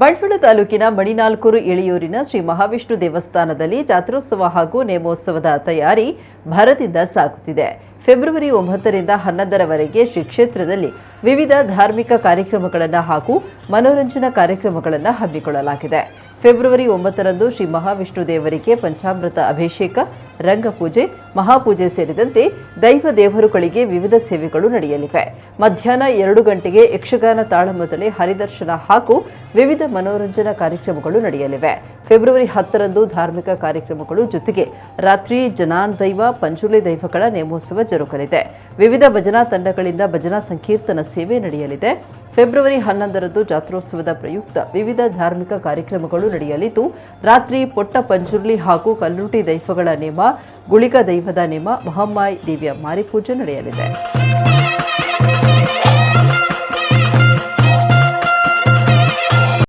ಬಂಟ್ವಾಳ ತಾಲೂಕಿನ ಮಣಿನಾಲ್ಕೂರು ಇಳಿಯೂರಿನ ಶ್ರೀ ಮಹಾವಿಷ್ಣು ದೇವಸ್ಥಾನದಲ್ಲಿ ಜಾತ್ರೋತ್ಸವ ಹಾಗೂ ನೇಮೋತ್ಸವದ ತಯಾರಿ ಭರದಿಂದ ಸಾಗುತ್ತಿದೆ. ಫೆಬ್ರವರಿ ಒಂಬತ್ತರಿಂದ ಹನ್ನೊಂದರವರೆಗೆ ಶ್ರೀ ಕ್ಷೇತ್ರದಲ್ಲಿ ವಿವಿಧ ಧಾರ್ಮಿಕ ಕಾರ್ಯಕ್ರಮಗಳನ್ನು ಹಾಗೂ ಮನೋರಂಜನಾ ಕಾರ್ಯಕ್ರಮಗಳನ್ನು ಹಮ್ಮಿಕೊಳ್ಳಲಾಗಿದೆ. ಫೆಬ್ರವರಿ ಒಂಬತ್ತರಂದು ಶ್ರೀ ಮಹಾವಿಷ್ಣು ದೇವರಿಗೆ ಪಂಚಾಮೃತ ಅಭಿಷೇಕ, ರಂಗಪೂಜೆ, ಮಹಾಪೂಜೆ ಸೇರಿದಂತೆ ದೈವ ದೇವರುಗಳಿಗೆ ವಿವಿಧ ಸೇವೆಗಳು ನಡೆಯಲಿವೆ. ಮಧ್ಯಾಹ್ನ ಎರಡು ಗಂಟೆಗೆ ಯಕ್ಷಗಾನ ತಾಳಮದ್ದಳೆ ಹರಿದರ್ಶನ ಹಾಗೂ ವಿವಿಧ ಮನೋರಂಜನಾ ಕಾರ್ಯಕ್ರಮಗಳು ನಡೆಯಲಿವೆ. ಫೆಬ್ರವರಿ ಹತ್ತರಂದು ಧಾರ್ಮಿಕ ಕಾರ್ಯಕ್ರಮಗಳು ಜೊತೆಗೆ ರಾತ್ರಿ ಜನಾನ್ ದೈವ ಪಂಜುರ್ಲಿ ದೈವಗಳ ನೇಮೋತ್ಸವ ಜರುಗಲಿದೆ. ವಿವಿಧ ಭಜನಾ ತಂಡಗಳಿಂದ ಭಜನಾ ಸಂಕೀರ್ತನ ಸೇವೆ ನಡೆಯಲಿದೆ. ಫೆಬ್ರವರಿ ಹನ್ನೊಂದರಂದು ಜಾತ್ರೋತ್ಸವದ ಪ್ರಯುಕ್ತ ವಿವಿಧ ಧಾರ್ಮಿಕ ಕಾರ್ಯಕ್ರಮಗಳು ನಡೆಯಲಿದ್ದು, ರಾತ್ರಿ ಪೊಟ್ಟ ಪಂಜುರ್ಲಿ ಹಾಗೂ ಕಲ್ಲುಟಿ ದೈವಗಳ ನೇಮ, ಗುಳಿಗ ದೈವದ ನೇಮ, ಮಹಮ್ಮಾಯಿ ದೇವಿಯ ಮಾರಿಪೂಜೆ ನಡೆಯಲಿದೆ.